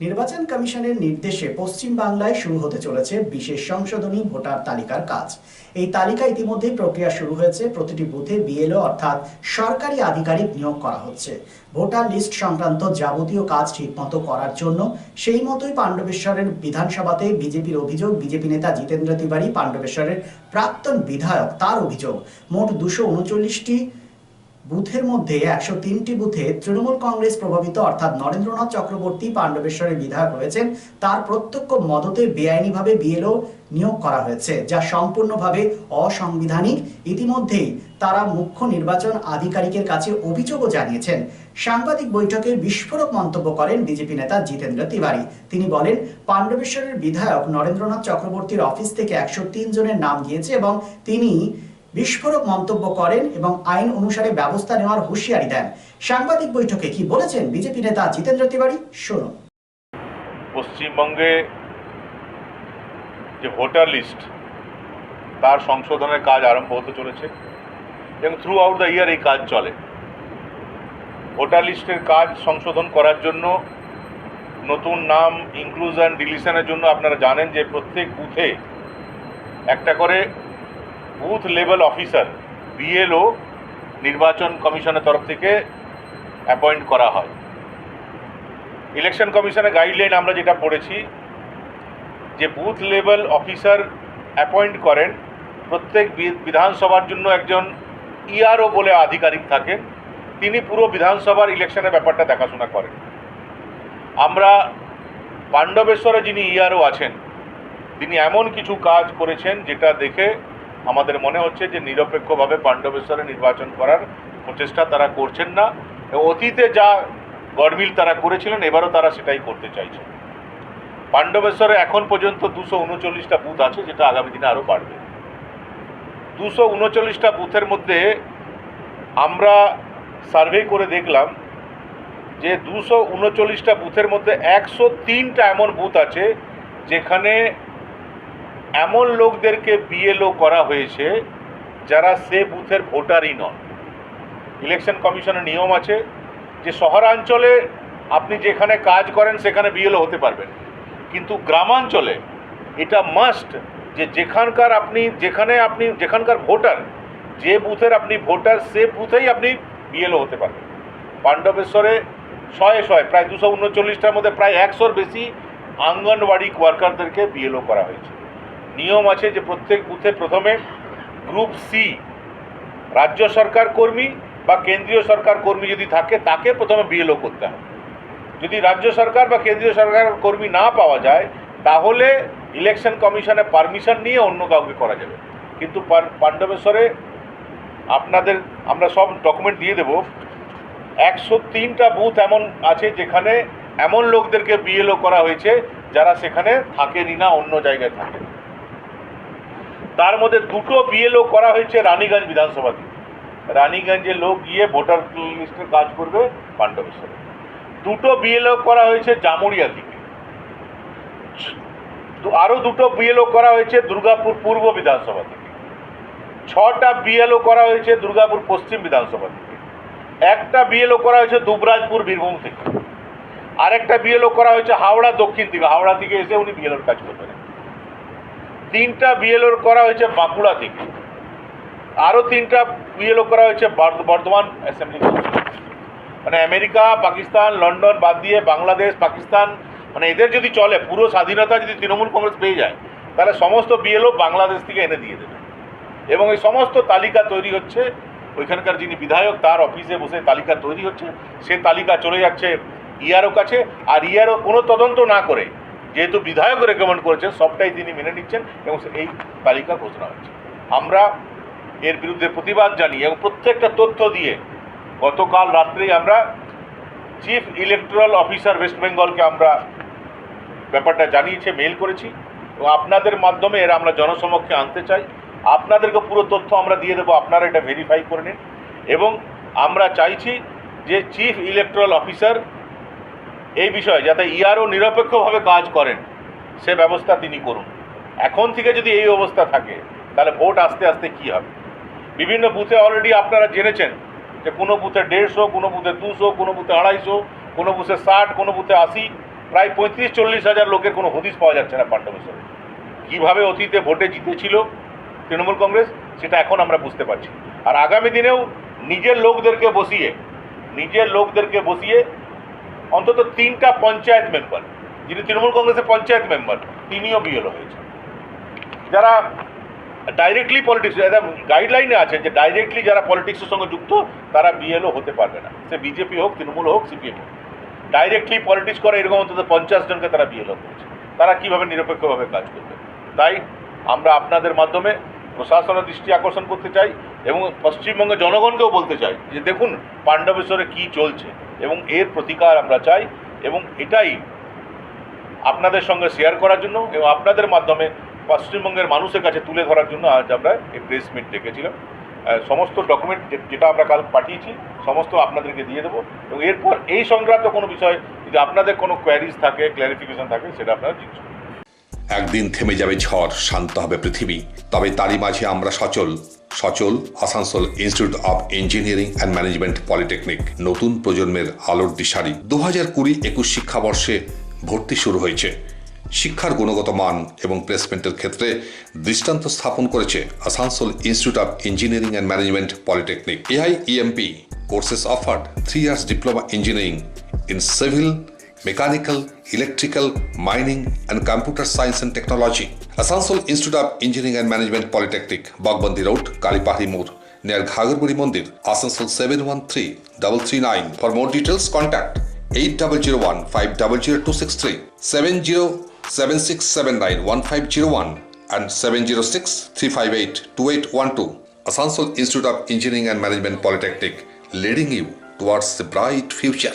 নির্বাচন কমিশনের নির্দেশে পশ্চিম বাংলায় শুরু হতে চলেছে বিশেষ সংশোধনী ভোটার তালিকার কাজ। এই তালিকা ইতিমধ্যেই প্রক্রিয়া শুরু হয়েছে। প্রতিটি বুথে বিএলও অর্থাৎ সরকারি আধিকারিক নিয়োগ করা হচ্ছে। ভোটার লিস্ট সংক্রান্ত যাবতীয় কাজ ঠিকমতো করার জন্য সেই মতোই পাণ্ডবেশ্বরের বিধানসভাতে বিজেপির অভিযোগ, বিজেপি নেতা জিতেন্দ্র তিওয়ারি পাণ্ডবেশ্বরের প্রাক্তন বিধায়ক তার অভিযোগ। মোট দুশো উনচল্লিশটি বুথের মধ্যে একশো তিনটি বুথে তৃণমূল কংগ্রেস প্রভাবিত, অর্থাৎ নরেন্দ্রনাথ চক্রবর্তী পাণ্ডবেশ্বরের বিধায়ক হয়েছেন তার প্রত্যক্ষ মদতে বেআইনিভাবে বিএলও নিয়োগ করা হয়েছে, যা সম্পূর্ণভাবে অসাংবিধানিক। ইতিমধ্যেই তারা মুখ্য নির্বাচন আধিকারিকের কাছে অভিযোগও জানিয়েছেন। সাংবাদিক বৈঠকে বিস্ফোরক মন্তব্য করেন বিজেপি নেতা জিতেন্দ্র তিওয়ারি। তিনি বলেন, পাণ্ডবেশ্বরের বিধায়ক নরেন্দ্রনাথ চক্রবর্তীর অফিস থেকে একশো তিন জনের নাম গিয়েছে এবং তিনি বিস্ফোরক মন্তব্য করেন এবং আইন অনুসারে ব্যবস্থা নেওয়ার হুঁশিয়ারি দেন। সাংবাদিক বৈঠকে কি বলেছেন বিজেপি নেতা জিতেন্দ্র তিওয়ারি? শুনুন। পশ্চিমবঙ্গে যে ভোটার লিস্ট, তার সংশোধনের কাজ আরম্ভ হতে চলেছে এবং থ্রু আউট দ্য ইয়ার এই কাজ চলে। ভোটার লিস্টের কাজ সংশোধন করার জন্য, নতুন নাম ইনক্লুশন ডিলিশনের জন্য আপনারা জানেন যে প্রত্যেক বুথে একটা করে বুথ লেভেল অফিসার, বিএলও নির্বাচন কমিশনের তরফ থেকে অ্যাপয়েন্ট করা হয়। ইলেকশন কমিশনের গাইডলাইন আমরা যেটা পড়েছি, যে বুথ লেভেল অফিসার অ্যাপয়েন্ট করেন, প্রত্যেক বিধানসভার জন্য একজন ইআরও বলে আধিকারিক থাকেন, তিনি পুরো বিধানসভার ইলেকশনের ব্যাপারটা দেখাশোনা করেন। আমরা পাণ্ডবেশ্বরে যিনি ইআরও আছেন, তিনি এমন কিছু কাজ করেছেন যেটা দেখে আমাদের মনে হচ্ছে যে নিরপেক্ষভাবে পাণ্ডবেশ্বরে নির্বাচন করার প্রচেষ্টা তারা করছেন না। অতীতে যা গডমিল তারা করেছিলেন, এবারও তারা সেটাই করতে চাইছে। পাণ্ডবেশ্বরে এখন পর্যন্ত দুশো উনচল্লিশটা বুথ আছে, যেটা আগামী দিনে আরও বাড়বে। দুশো উনচল্লিশটা বুথের মধ্যে আমরা সার্ভে করে দেখলাম যে দুশো উনচল্লিশটা বুথের মধ্যে একশো তিনটা এমন বুথ আছে, যেখানে এমন লোকদেরকে বিএলও করা হয়েছে যারা সে বুথের ভোটারই নন। ইলেকশন কমিশনের নিয়ম আছে যে শহরাঞ্চলে আপনি যেখানে কাজ করেন সেখানে বিএলও হতে পারবেন। কিন্তু গ্রামাঞ্চলে এটা মাস্ট যে যেখানকার আপনি, যেখানে আপনি, যেখানকার ভোটার, যে বুথের আপনি ভোটার, সে বুথেই আপনি বিএলও হতে পারবেন। পাণ্ডবেশ্বরে শয়ে শয়ে প্রায় দুশো উনচল্লিশটার মধ্যে প্রায় একশোর বেশি আঙ্গনওয়াড়ি ওয়ার্কারদেরকে বিএলও করা হয়েছে। নিয়ম আছে যে প্রত্যেক বুথে প্রথমে গ্রুপ সি রাজ্য সরকার কর্মী বা কেন্দ্রীয় সরকার কর্মী যদি থাকে, তাকে প্রথমে বিএলও করতে হবে। যদি রাজ্য সরকার বা কেন্দ্রীয় সরকার কর্মী না পাওয়া যায়, তাহলে ইলেকশন কমিশনে পারমিশন নিয়ে অন্য কাউকে করা যাবে। কিন্তু পাণ্ডবেশ্বরে আপনাদের, আমরা সব ডকুমেন্ট দিয়ে দেব। একশো তিনটা বুথ এমন আছে যেখানে এমন লোকদেরকে বিএলও করা হয়েছে যারা সেখানে থাকেনই না, অন্য জায়গায় থাকেন তার মধ্যে দুটো বিএলও করা হয়েছে রানীগঞ্জ বিধানসভা থেকে রানীগঞ্জে লোক গিয়ে ভোটার লিস্টের কাজ করবে পাণ্ডবেশ্বরে দুটো বিএলও করা হয়েছে জামুড়িয়া থেকে আরও দুটো বিএলও করা হয়েছে দুর্গাপুর পূর্ব বিধানসভা থেকে ছটা বিএলও করা হয়েছে দুর্গাপুর পশ্চিম বিধানসভা থেকে একটা বিএলও করা হয়েছে দুবরাজপুর বীরভূম থেকে। আরেকটা বিএলও করা হয়েছে হাওড়া দক্ষিণ থেকে হাওড়া থেকে এসে উনি বিএলওর কাজ করবেন। তিনটা বিএলওর করা হয়েছে বাঁকুড়া থেকে। আরও তিনটা বিএলও করা হয়েছে বর্ধমান অ্যাসেম্বলি মানে আমেরিকা, পাকিস্তান, লন্ডন বাদ দিয়ে বাংলাদেশ, পাকিস্তান মানে এদের যদি চলে, পুরো স্বাধীনতা যদি তৃণমূল কংগ্রেস পেয়ে যায়, তাহলে সমস্ত বিএলও বাংলাদেশ থেকে এনে দিয়ে দেবে। এবং এই সমস্ত তালিকা তৈরি হচ্ছে, ওইখানকার যিনি বিধায়ক, তার অফিসে বসে তালিকা তৈরি হচ্ছে। সে তালিকা চলে যাচ্ছে ইআরও কাছে, আর ইআরও কোনো তদন্ত না করে যেহেতু বিধায়ক রেকমেন্ড করেছেন সবটাই তিনি মেনে নিচ্ছেন এবং এই তালিকা ঘোষণা হয়েছে আমরা এর বিরুদ্ধে প্রতিবাদ জানিয়ে এবং প্রত্যেকটা তথ্য দিয়ে গতকাল রাত্রেই আমরা চিফ ইলেকট্রাল অফিসার ওয়েস্ট বেঙ্গলকে আমরা ব্যাপারটা জানিয়েছে মেল করেছি এবং আপনাদের মাধ্যমে এরা আমরা জনসমক্ষে আনতে চাই। আপনাদেরকে পুরো তথ্য আমরা দিয়ে দেবো, আপনারা এটা ভেরিফাই করে নিন। এবং আমরা চাইছি যে চিফ ইলেকট্রাল অফিসার এই বিষয়ে, যাতে ইয়ারও নিরপেক্ষভাবে কাজ করেন, সে ব্যবস্থা তিনি করুন। এখন থেকে যদি এই অবস্থা থাকে, তাহলে ভোট আস্তে আস্তে কী হবে? বিভিন্ন বুথে অলরেডি আপনারা জেনেছেন যে কোনো বুথে দেড়শো, কোনো বুথে দুশো, কোনো বুথে আড়াইশো, কোনো বুথে ষাট, কোনো বুথে আশি, প্রায় পঁয়ত্রিশ, চল্লিশ হাজার লোকের কোনো হদিস পাওয়া যাচ্ছে না পাণ্ডবেশ্বরে কীভাবে অতীতে ভোটে জিতেছিল তৃণমূল কংগ্রেস, সেটা এখন আমরা বুঝতে পারছি। আর আগামী দিনেও নিজের লোকদেরকে বসিয়ে, নিজের লোকদেরকে বসিয়ে অন্তত তিনটা পঞ্চায়েত মেম্বার যিনি তৃণমূল কংগ্রেসের পঞ্চায়েত মেম্বার তিনিও বিএলও হয়েছে যারা ডাইরেক্টলি পলিটিক্স গাইডলাইনে আছে যে ডাইরেক্টলি যারা পলিটিক্সের সঙ্গে যুক্ত, তারা বিএলও হতে পারবে না। সে বিজেপি হোক, তৃণমূল হোক সিপিএম হোক। ডাইরেক্টলি পলিটিক্স করে এরকম অন্তত পঞ্চাশ জনকে তারা বিএলও করেছে। তারা কীভাবে নিরপেক্ষভাবে কাজ করবে? তাই আমরা আপনাদের মাধ্যমে প্রশাসনের দৃষ্টি আকর্ষণ করতে চাই। এবং পশ্চিমবঙ্গের জনগণকেও বলতে চাই যে দেখুন, পাণ্ডবেশ্বরে কী চলছে এবং এর প্রতিকার আমরা চাই এবং এটাই আপনাদের সঙ্গে শেয়ার করার জন্য এবং আপনাদের মাধ্যমে পশ্চিমবঙ্গের মানুষের কাছে তুলে ধরার জন্য আজ আমরা এই প্রেস মিট ডেকেছিলাম। সমস্ত ডকুমেন্ট যেটা আমরা কাল পাঠিয়েছি, সমস্ত আপনাদেরকে দিয়ে দেবো এবং এরপর এই সংক্রান্ত কোনো বিষয় যদি আপনাদের কোনো কোয়ারিজ থাকে ক্ল্যারিফিকেশন থাকে, সেটা আপনারা জিজ্ঞেস একদিন থেমে যাবে ঝড়, শান্ত হবে পৃথিবী, তবে তারই মাঝে আমরা সচল। সচল Asansol institute of engineering and management polytechnic নতুন প্রজন্মের আলোর দিশারি। দু হাজার কুড়ি একুশ শিক্ষাবর্ষে ভর্তি শুরু হয়েছে। শিক্ষার গুণগত মান এবং প্লেসমেন্টের ক্ষেত্রে দৃষ্টান্ত স্থাপন করেছে Asansol institute of engineering and management polytechnic AI EMP courses offered three years diploma engineering in civil mechanical, electrical, mining, and computer science and technology. Asansol Institute of Engineering and Management Polytechnic, Bagbandi Road, Kalipahri Moor, near Ghagarpuri Mandir, Asansol 713 339. For more details, contact 8001 500263 707679 1501 and 706 358 2812. Asansol Institute of Engineering and Management Polytechnic, leading you towards the bright future.